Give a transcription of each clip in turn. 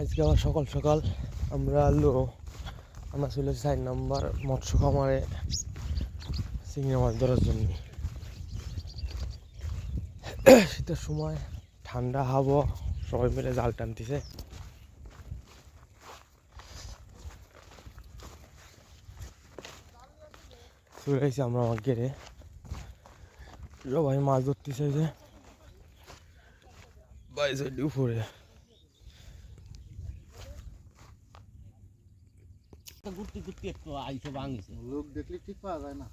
আজকে আবার সকাল সকাল আমরা আলো, আমরা চলে চার নাম্বার মৎস্য খামারে চিংড়ি মাছ ধরার জন্য। শীতের সময় ঠান্ডা হাওয়া, সবাই মিলে জাল টানতেছে। চলে এসেছি আমরা আমার গেড়ে সবাই মাছ ধরতেছে যে। বাইরে উপরে। ঘুরতে ঘুরতে একটু আইসে ভাঙিছে। লোক দেখলে ঠিক পাওয়া যায় না।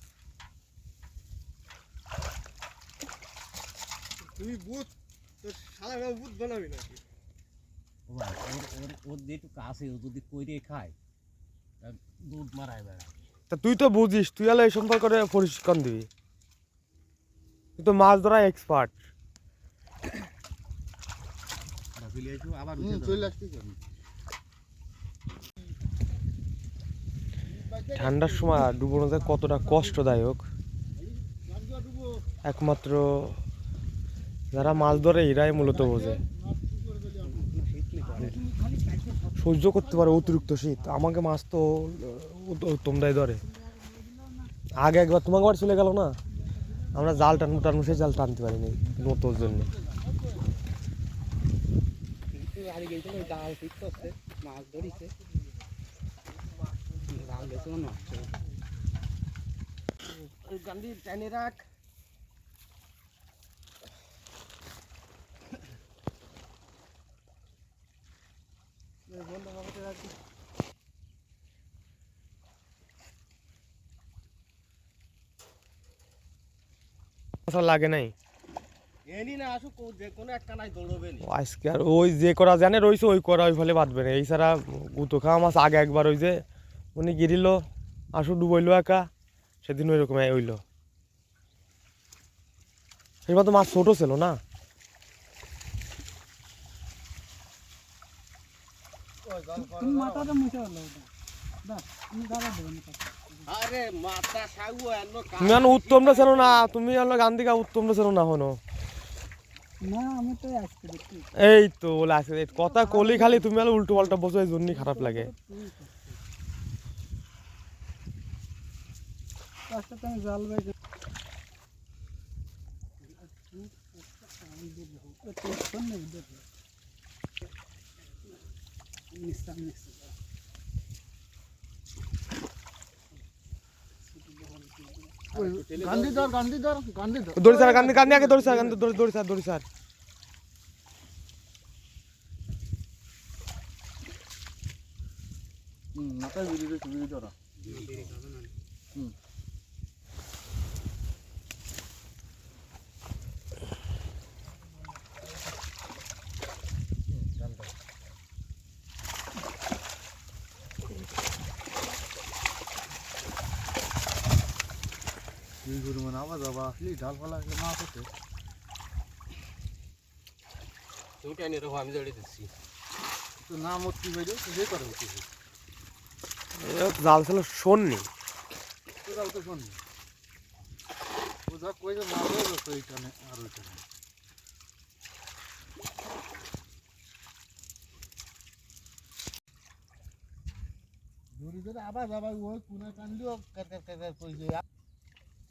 তুই বুথ তোর সারা বানাবি নাকি? ও ওর ওর ওর যে কাছে ও যদি কইরে খায় দুধ মারায় বেড়া তা তুই তো বুঝিস তুই হলে এই সম্পর্কে পরিষ্কার দিবি। তুই তো মাছ ধরা এক্সপার্ট আবার চলে ঠান্ডার সময় ডুবোনো যায় কতটা কষ্টদায়ক। একমাত্র যারা মাছ ধরে, এরাই মূলত বোঝে। সহ্য করতে পারে অতিরিক্ত শীত। আমাকে মাছ তো তোমরাই ধরে। আগে একবার তোমাকে আবার চলে গেল না? আমরা জাল টানবো টানবো, সেই জাল টানতে পারিনি নতোর জন্য। মাছ ধরিছে। রাখ লাগে নাই? আজকে আর ওই যে করা জানে রইছে ওই করা ওই ফলে বাঁধবে না। এই ছাড়া গুতো খাওয়া মাছ আগে একবার ওই যে উনি গিরিল আসু ডুবইলো একা সেদিন ওই রকম হইল। সেবার তো মাছ ছোট ছিল না। উত্তমটা ছিল না তুমি আনো গান উত্তমটা ছিল না হনো। না আমি তো আজকে দেখছি এই তো বলে আছে কথা কলি খালি তুমি উল্টো পাল্টা বসো এই জন্যই খারাপ লাগে। পাঁচটা তুমি জাল বাইক গান্ধী ধর গান্ধী ধর গান্ধী ধর দড়ি স্যার গান্ধী গান্ধী আগে দড়ি স্যার গান্ধী দড়ি দড়ি স্যার দড়ি স্যার হুম মাথায় বিড়ি বিড়ি ধরা। দুই গরু মানে আবার যাবা আসলি ঢাল ফালা আসলে মাছ তুমি টাইনে রাখো আমি জড়িয়ে দিচ্ছি। তো না মতি হইলে তো যে করে হচ্ছে জাল ছিল শোননি যাও তো শোন ও যা কই যে মাছ হয়ে গেছে এইখানে আর ওইখানে। আবার যাবা ওই কোনা কান্দিও কার কার কার কার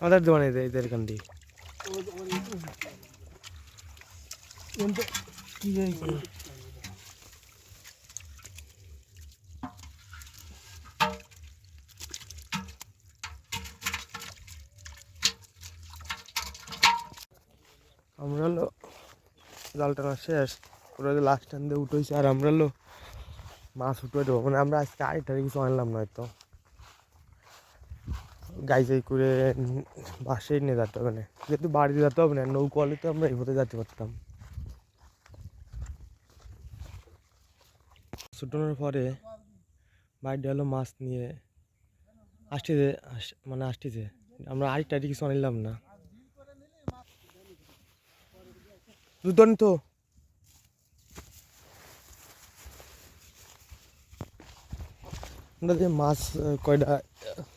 আমাদের দোকানে এদের কান্দি আমরা হলো জাল টানা শেষ, ওরা লাস্ট টান দিয়ে উঠেছে আর আমরা হলো মাছ উঠে দেবো। মানে আমরা আজকে আড়াইটারে কিছু আনলাম না হয়তো। গাইজাই করে বাসে নিয়ে যেতে হবে না। যেহেতু বাড়িতে যেতে হবে না, নৌকো তো আমরা এইভাবে যেতে পারতাম। ছুটানোর পরে বাড়িতে হলো মাছ নিয়ে। আসতেছে আস- মানে আসতেছে আমরা আরেকটা কিছু আনিলাম না। দুধন তো। আমরা যে মাছ কয়টা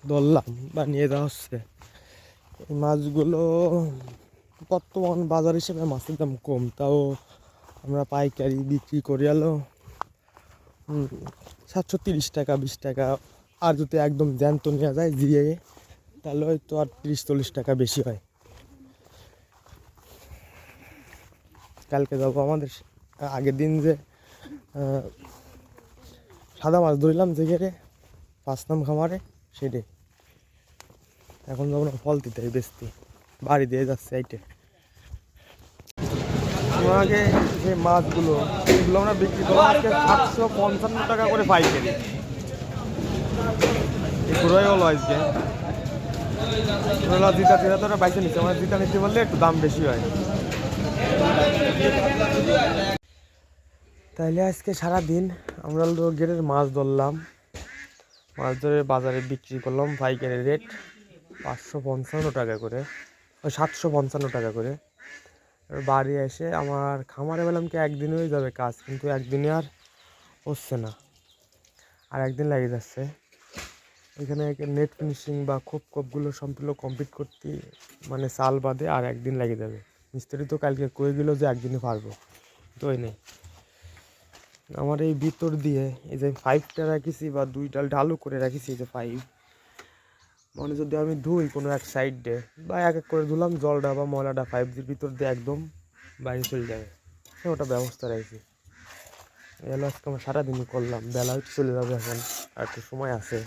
ধরলাম বা নিয়ে যাওয়া হচ্ছে, এই মাছগুলো বর্তমান বাজার হিসেবে মাছের দাম কম, তাও আমরা পাইকারি বিক্রি করে এলো সাতশো তিরিশ টাকা, বিশ টাকা, আর যদি একদম জ্যান্ত নেওয়া যায় জিয়ে তাহলে হয়তো আর তিরিশ, চল্লিশ টাকা বেশি হয়। কালকে যাব আমাদের, আগের দিন যে সাদা মাছ ধরলাম যে পাঁচ নাম খামারে সেটাই এখন যাব না ফল দিতে বেচতে, বাড়ি দিয়ে যাচ্ছে এইটে আগে যে মাছগুলো, এগুলো আমরা বিক্রি করব আজকে সাতশো পঞ্চান্ন টাকা করে পাইকারি। এগুলোই হলো আজকে। হলো জিতা জিতা তো ওরা বাইকে নিচ্ছে আমরা জিতা নিতে বললে একটু দাম বেশি হয়। তাইলে আজকে সারা দিন আমরা গেটের মাছ ধরলাম। মাছ ধরে বাজারে বিক্রি করলাম পাইকারি রেট পাঁচশো পঞ্চান্ন টাকা করে, ওই সাতশো পঞ্চান্ন টাকা করে। বাড়ি এসে আমার খামারে বললাম কি একদিনে হয়ে যাবে কাজ, কিন্তু একদিনে আর হচ্ছে না। আর একদিন লেগে যাচ্ছে। এখানে নেট ফিনিশিং বা খোপ খোপগুলো সম্পূর্ণ কমপ্লিট করতে মানে সাল বাদে আর একদিন লেগে যাবে। মিস্ত্রি তো কালকে কয়ে গেলো যে একদিনে পারব। তো ওই নেই আমার এই ভিতর দিয়ে, এই যে ফাইভটা রাখিছি বা দুইটা ঢালু করে রাখিছি, এই যে ফাইভ মানে যদি আমি ধুই কোনো এক সাইড বা এক এক করে ধুলাম, জলটা বা ময়লাটা ফাইভ জির ভিতর দিয়ে একদম বাইরে চলে যাবে। হ্যাঁ ওটা ব্যবস্থা রাখছি। এলো আজকে আমার সারাদিনই করলাম, বেলা চলে যাবে এখন, আর একটু সময় আছে।